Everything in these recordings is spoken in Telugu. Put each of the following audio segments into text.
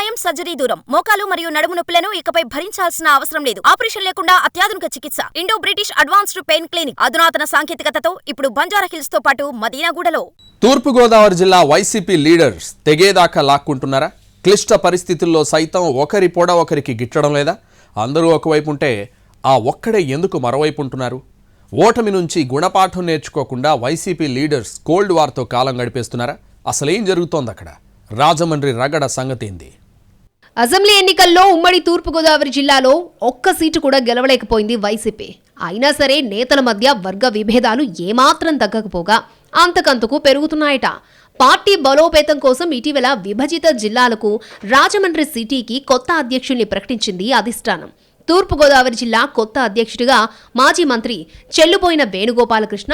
గాయం సర్జరీ దూరం. మోకాలు మరియు నడుము నొప్పులను ఇకపై భరించాల్సిన అవసరం లేదు. ఆపరేషన్ లేకుండా అత్యాధునిక చికిత్స. Indo British advanced pain clinic. అధునాతన సాంకేతికతతో ఇప్పుడు బంజారా హిల్స్తో పాటు మదీనాగూడలో. తూర్పుగోదావరి జిల్లా వైసీపీ లీడర్స్ తెగేదాకా లాక్కుంటున్నారా? క్లిష్ట పరిస్థితుల్లో సైతం ఒకరి పొడ ఒకరికి గిట్టడం లేదా? అందరూ ఒకవైపు ఉంటే ఆ ఒక్కడే ఎందుకు మరోవైపు ఉంటున్నారు ఓటమి నుంచి గుణపాఠం నేర్చుకోకుండా వైసీపీ లీడర్స్ కోల్డ్ వార్తో కాలం గడిపేస్తున్నారా? అసలేం జరుగుతోంది అక్కడ రాజమండ్రి రగడ సంగతేంది? అసెంబ్లీ ఎన్నికల్లో ఉమ్మడి తూర్పుగోదావరి జిల్లాలో ఒక్క సీటు కూడా గెలవలేకపోయింది వైసీపీ. అయినా సరే నేతల మధ్య వర్గ విభేదాలు ఏమాత్రం తగ్గకపోగా అంతకంతకు పెరుగుతున్నాయట. పార్టీ బలోపేతం కోసం ఇటీవల విభజిత జిల్లాలకు రాజమండ్రి సిటీకి కొత్త అధ్యక్షుల్ని ప్రకటించింది అధిష్టానం. తూర్పుగోదావరి జిల్లా కొత్త అధ్యక్షుడిగా మాజీ మంత్రి చెల్లుపోయిన వేణుగోపాలకృష్ణ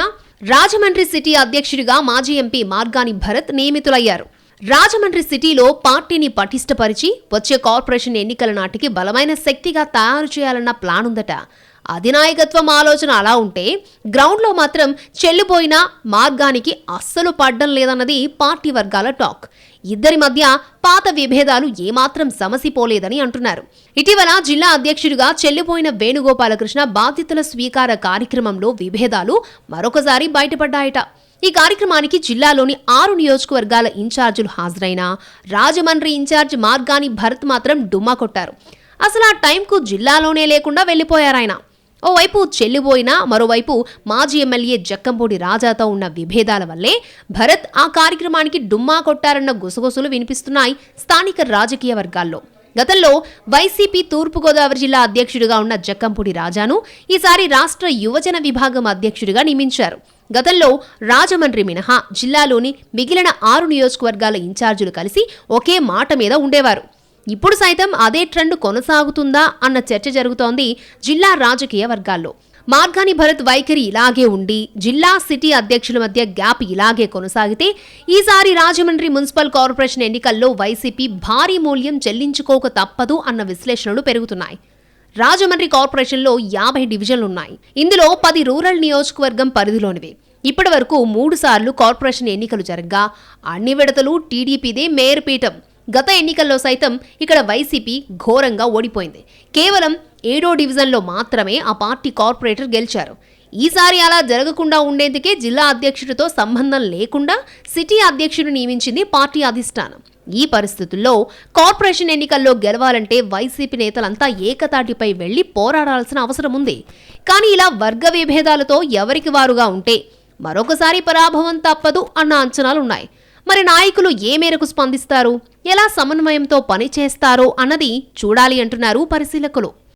రాజమండ్రి సిటీ అధ్యక్షుడిగా మాజీ ఎంపీ మార్గాని భరత్ నియమితులయ్యారు. రాజమండ్రి సిటీలో పార్టీని పటిష్టపరిచి వచ్చే కార్పొరేషన్ ఎన్నికల నాటికి బలమైన శక్తిగా తయారు చేయాలన్న ప్లాన్ ఉందట అధినాయకత్వం ఆలోచన అలా ఉంటే గ్రౌండ్లో మాత్రం చెల్లిపోయిన మార్గానికి అస్సలు పడ్డం లేదన్నది పార్టీ వర్గాల టాక్. ఇద్దరి మధ్య పాత విభేదాలు ఏమాత్రం సమసిపోలేదని అంటున్నారు. ఇటీవల జిల్లా అధ్యక్షుడిగా చెల్లిపోయిన వేణుగోపాలకృష్ణ బాధ్యతల స్వీకార కార్యక్రమంలో విభేదాలు మరొకసారి బయటపడ్డాయట. ఈ కార్యక్రమానికి జిల్లాలోని ఆరు నియోజకవర్గాల ఇన్ఛార్జీలు హాజరైన రాజమండ్రి ఇన్ఛార్జ్ మార్గాని భరత్ మాత్రం డుమ్మా కొట్టారు. అసలు ఆ టైంకు జిల్లాలోనే లేకుండా వెళ్ళిపోయారాయన. ఓవైపు చెల్లిపోయినా మరోవైపు మాజీ ఎమ్మెల్యే జక్కంపూడి రాజాతో ఉన్న విభేదాల వల్లే భరత్ ఆ కార్యక్రమానికి డుమ్మా కొట్టారన్న గుసగుసలు వినిపిస్తున్నాయి స్థానిక రాజకీయ వర్గాల్లో. గతంలో వైసీపీ తూర్పుగోదావరి జిల్లా అధ్యక్షుడిగా ఉన్న జక్కంపూడి రాజాను ఈసారి రాష్ట్ర యువజన విభాగం అధ్యక్షుడిగా నియమించారు. గతంలో రాజమండ్రి మినహా జిల్లాలోని మిగిలిన ఆరు నియోజకవర్గాల ఇన్ఛార్జీలు కలిసి ఒకే మాట మీద ఉండేవారు. ఇప్పుడు సైతం అదే ట్రెండ్ కొనసాగుతుందా అన్న చర్చ జరుగుతోంది జిల్లా రాజకీయ వర్గాల్లో. మార్గాని భరత్ వైఖరి ఇలాగే ఉండి జిల్లా సిటీ అధ్యక్షుల మధ్య గ్యాప్ ఇలాగే కొనసాగితే ఈసారి రాజమండ్రి మున్సిపల్ కార్పొరేషన్ ఎన్నికల్లో వైసీపీ భారీ మూల్యం చెల్లించుకోక తప్పదు అన్న విశ్లేషణలు పెరుగుతున్నాయి. రాజమండ్రి కార్పొరేషన్లో యాభై డివిజన్లున్నాయి. ఇందులో పది రూరల్ నియోజకవర్గం పరిధిలోనివి. ఇప్పటి వరకు మూడుసార్లు కార్పొరేషన్ ఎన్నికలు జరగ్గా అన్ని విడతలు టీడీపీదే మేయర్ పీఠం. గత ఎన్నికల్లో సైతం ఇక్కడ వైసీపీ ఘోరంగా ఓడిపోయింది. కేవలం ఏడో డివిజన్లో మాత్రమే ఆ పార్టీ కార్పొరేటర్ గెలిచారు. ఈసారి అలా జరగకుండా ఉండేందుకే జిల్లా అధ్యక్షుడితో సంబంధం లేకుండా సిటీ అధ్యక్షుడు నియమించింది పార్టీ అధిష్టానం. ఈ పరిస్థితుల్లో కార్పొరేషన్ ఎన్నికల్లో గెలవాలంటే వైసీపీ నేతలంతా ఏకతాటిపై వెళ్ళి పోరాడాల్సిన అవసరం ఉంది. కానీ ఇలా వర్గ విభేదాలతో ఎవరికి వారుగా ఉంటే మరొకసారి పరాభవం తప్పదు అన్న అంచనాలున్నాయి. మరి నాయకులు ఏ మేరకు స్పందిస్తారు? ఎలా సమన్వయంతో పనిచేస్తారో అన్నది చూడాలి అంటున్నారు పరిశీలకులు.